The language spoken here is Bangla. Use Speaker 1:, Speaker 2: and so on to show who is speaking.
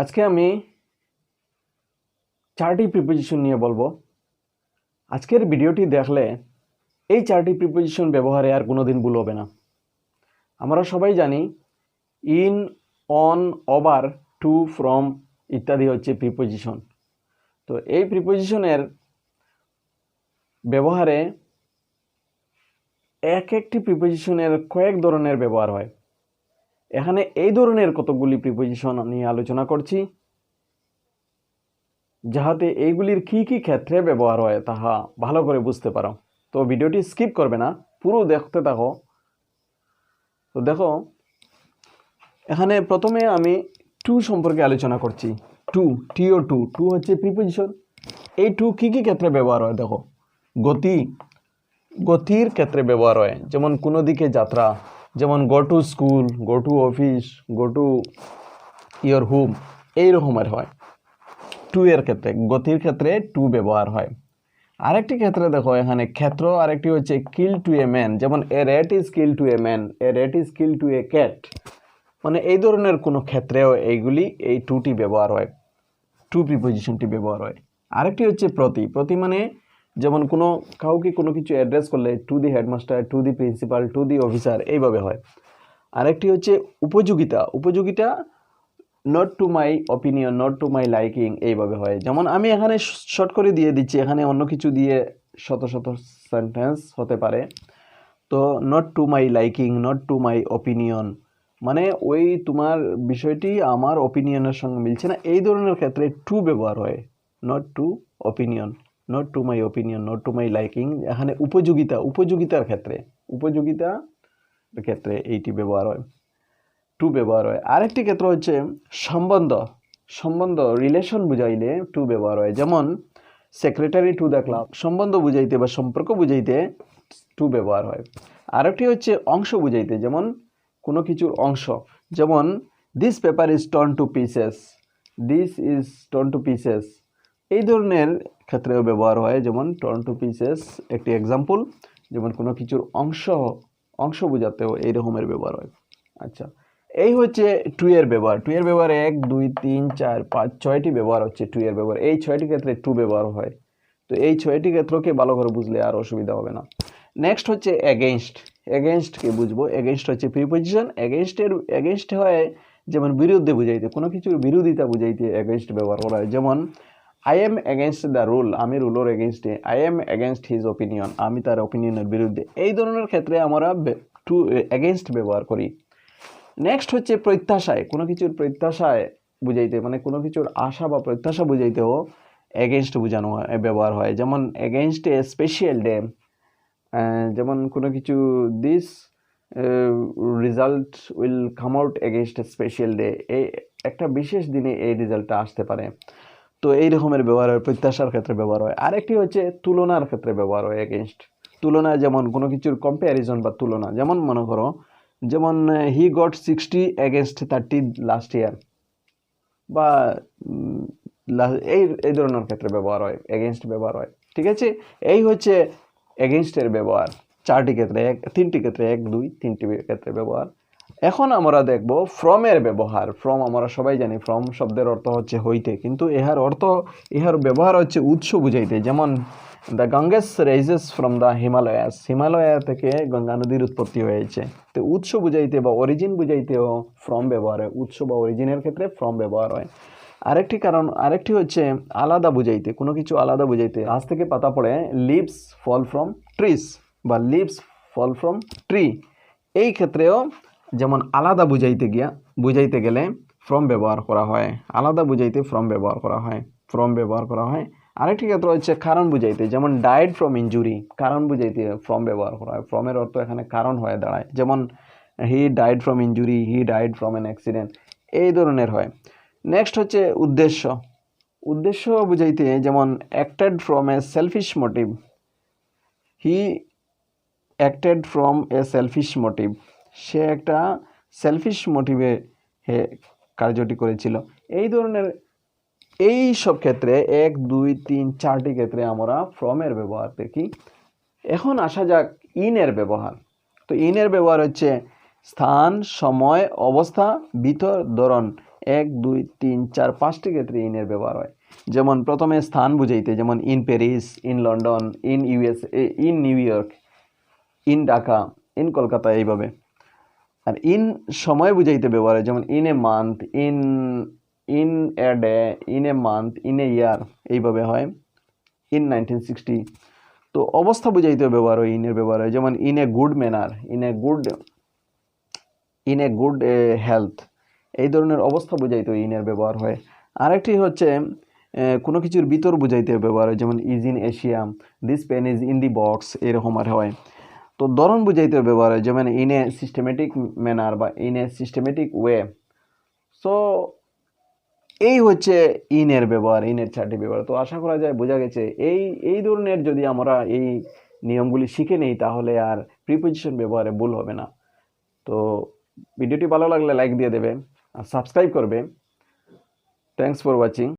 Speaker 1: আজকে আমি চারটি প্রিপোজিশন নিয়ে বলব। আজকের ভিডিওটি দেখলে এই চারটি প্রিপোজিশন ব্যবহারে আর কোনোদিন ভুল হবে না। আমরা সবাই জানি in on over to from ইত্যাদি হচ্ছে প্রিপোজিশন তো এই প্রিপোজিশনের ব্যবহারে এক একটি প্রিপোজিশনের কয়েক ধরনের ব্যবহার হয়। এখানে এই ধরনের কতগুলি প্রিপোজিশন নিয়ে আলোচনা করছি। যাহাতে এইগুলির কি কি ক্ষেত্রে ব্যবহার হয় তাহা ভালো করে বুঝতে পারো। তো ভিডিওটি স্কিপ করবে না, পুরো দেখতে থাকো। তো দেখো, এখানে প্রথমে আমি টু সম্পর্কে আলোচনা করছি। To T O to to হচ্ছে প্রিপোজিশন এই টু কি কি ক্ষেত্রে ব্যবহার হয় দেখো। গতি, গতির ক্ষেত্রে ব্যবহার হয়। যেমন কোনো দিকে যাত্রা যেমন go to school go to office go to your home এই রকমের হয়। টু এর ক্ষেত্রে, গতির ক্ষেত্রে টু ব্যবহার হয়। আরেকটি ক্ষেত্রে দেখো, এখানে ক্ষেত্র আরেকটি হচ্ছে কিল টু এ ম্যান যেমন a rat is kill to a man a rat is kill to a cat মানে এই ধরনের কোনো ক্ষেত্রেও এইগুলি, এই টুটি ব্যবহার হয়। টু প্রিপোজিশনটি ব্যবহার হয়। আরেকটি হচ্ছে প্রতি। প্রতি মানে যেমন কোনো, কাউকে কোনো কিছু অ্যাড্রেস করলে to the headmaster to the principal to the officer এইভাবে হয়। আরেকটি হচ্ছে উপযোগিতা। উপযোগিতা not to my opinion not to my liking এইভাবে হয়। যেমন আমি এখানে শর্ট করে দিয়ে দিচ্ছি, এখানে অন্য কিছু দিয়ে শত শত সেন্টেন্স হতে পারে। তো not to my liking not to my opinion মানে ওই তোমার বিষয়টি আমার অপিনিয়নের সঙ্গে মিলছে না। এই ধরনের ক্ষেত্রে টু ব্যবহার হয় not to opinion not to my opinion not to my liking এখানে উপযোগিতা, উপযোগিতার ক্ষেত্রে, উপযোগিতা ক্ষেত্রে এইটি ব্যবহার হয় টু ব্যবহার হয়। আরেকটি ক্ষেত্র হচ্ছে সম্বন্ধ সম্বন্ধ রিলেশন বুঝাইলে টু ব্যবহার হয়। যেমন সেক্রেটারি টু দ্য ক্লাব সম্বন্ধ বুঝাইতে বা সম্পর্ক বুঝাইতে টু ব্যবহার হয়। আরেকটি হচ্ছে অংশ বুঝাইতে, যেমন কোনো কিছুর অংশ, যেমন this paper is torn to pieces this is torn to pieces এই ধরনের ক্ষেত্রেও ব্যবহার হয়, যেমন টর্ন টু পিসেস একটি এক্সাম্পল যেমন কোনো কিছুর অংশ অংশ বোঝাতেও এই রকমের ব্যবহার হয়। আচ্ছা এই হচ্ছে টু এর ব্যবহার। টু এর ব্যবহার এক, দুই, তিন, চার, পাঁচ, ছয়টি ব্যবহার হচ্ছে টু এর ব্যবহার। এই ছয়টি ক্ষেত্রে টু ব্যবহার হয়। তো এই ছয়টি ক্ষেত্রকে ভালো করে বুঝলে আর অসুবিধা হবে না। নেক্সট হচ্ছে এগেনস্ট এগেনস্টকে বুঝব? এগেনস্ট হচ্ছে প্রিপোজিশন এগেনস্টের এগেনস্ট হয় যেমন বিরুদ্ধে বুঝাইতে, কোনো কিছুর বিরোধিতা বুঝাইতে এগেনস্ট ব্যবহার করা হয়। যেমন I am against the rule আমি রুলোর এগেনস্টে I am against his opinion আমি তার ওপিনিয়নের বিরুদ্ধে। এই ধরনের ক্ষেত্রে আমরা টু এগেনস্ট ব্যবহার করি। নেক্সট হচ্ছে প্রত্যাশায়। কোনো কিছুর প্রত্যাশায় বুঝাইতে মানে কোনো কিছুর আশা বা প্রত্যাশা বুঝাইতেও এগেনস্ট বোঝানো হয় ব্যবহার হয়। যেমন এগেনস্ট এ স্পেশাল ডে যেমন কোনো কিছু this result will come out against a special day এই একটা বিশেষ দিনে এই রেজাল্টটা আসতে পারে। তো এই রকমের ব্যবহার হয়, প্রত্যাশার ক্ষেত্রে ব্যবহার হয়। আরেকটি হচ্ছে তুলনার ক্ষেত্রে ব্যবহার হয় এগেনস্ট তুলনা যেমন কোনো কিছুর কম্প্যারিজন বা তুলনা, যেমন মনে করো, যেমন he got sixty against thirty last year বা এই এই ধরনের ক্ষেত্রে ব্যবহার হয় এগেনস্ট ব্যবহার হয়। ঠিক আছে? এই হচ্ছে এগেনস্টের ব্যবহার। চারটি ক্ষেত্রে এক, তিনটি ক্ষেত্রে এক, দুই, তিনটি ক্ষেত্রে ব্যবহার। এখন আমরা দেখব ফ্রমের ব্যবহার। ফ্রম আমরা সবাই জানি ফ্রম শব্দের অর্থ হচ্ছে হইতে। কিন্তু ইহার অর্থ ইহার ব্যবহার হচ্ছে উৎস বুঝাইতে। যেমন the Ganges raises from the Himalayas Himalaya থেকে গঙ্গা নদীর উৎপত্তি হয়েছে। তো উৎস বুঝাইতে বা অরিজিন বুঝাইতেও ফ্রম ব্যবহার হয়। উৎস বা অরিজিনের ক্ষেত্রে ফ্রম ব্যবহার হয়। আরেকটি কারণ, আরেকটি হচ্ছে আলাদা বুঝাইতে। কোনো কিছু আলাদা বুঝাইতে। আজ থেকে পাতা পড়ে লিভস ফল ফ্রম ট্রিস বা লিভস ফল ফ্রম ট্রি এই ক্ষেত্রেও যেমন আলাদা বুঝাইতে গিয়া, বুঝাইতে গেলে ফ্রম ব্যবহার করা হয়। আলাদা বুঝাইতে ফ্রম ব্যবহার করা হয়। ফ্রম ব্যবহার করা হয়। আরেকটি ক্ষেত্র হচ্ছে কারণ বুঝাইতে। যেমন ডায়েট ফ্রম ইঞ্জুরি কারণ বুঝাইতে ফ্রম ব্যবহার করা হয়। ফ্রমের অর্থ এখানে কারণ হয়ে দাঁড়ায়। যেমন he died from injury he died from an accident এই ধরনের হয়। নেক্সট হচ্ছে উদ্দেশ্য। উদ্দেশ্য বুঝাইতে যেমন acted from a selfish motive he acted from a selfish motive সে একটা সেলফিশ মোটিভে হে কার্যটি করেছিল। এই ধরনের, এই সব ক্ষেত্রে এক, দুই, তিন, চারটি ক্ষেত্রে আমরা ফ্রমের ব্যবহার দেখি। এখন আসা যাক ইনের ব্যবহার। তো ইনের ব্যবহার হচ্ছে স্থান, সময়, অবস্থা, ভিতর, ধরন। এক, দুই, তিন, চার, পাঁচটি ক্ষেত্রে ইনের ব্যবহার হয়। যেমন প্রথমে স্থান বুঝাইতে, যেমন in Paris in London in USA in New York in Dhaka in Kolkata এইভাবে। আর ইন সময় বুঝাইতে ব্যবহার হয় যেমন in a month in in a day in a month in a year এইভাবে হয়। ইন নাইনটিন সিক্সটি তো অবস্থা বুঝাইতে ব্যবহার হয় ইনের ব্যবহার হয়। যেমন in a good manner in a good in a good health এই ধরনের অবস্থা বুঝাইতে ইনের ব্যবহার হয়। আরেকটি হচ্ছে কোনো কিছুর ভিতর বুঝাইতে ব্যবহার হয়, যেমন is in Asia this pen is in the box এরকম আর হয়। তো ধরন বুঝাইতে ব্যবহার হয় যেমন ইন এ সিস্টেমেটিক ম্যানার বা in a systematic way so এই হচ্ছে ইনের ব্যবহার ইনের চারটি ব্যবহার। তো আশা করা যায় বোঝা গেছে, এই এই ধরনের যদি আমরা এই নিয়মগুলি শিখে নেই, তাহলে আর প্রিপোজিশন ব্যবহারে ভুল হবে না। তো ভিডিওটি ভালো লাগলে লাইক দিয়ে দেবে, আর সাবস্ক্রাইব করবে। Thanks for watching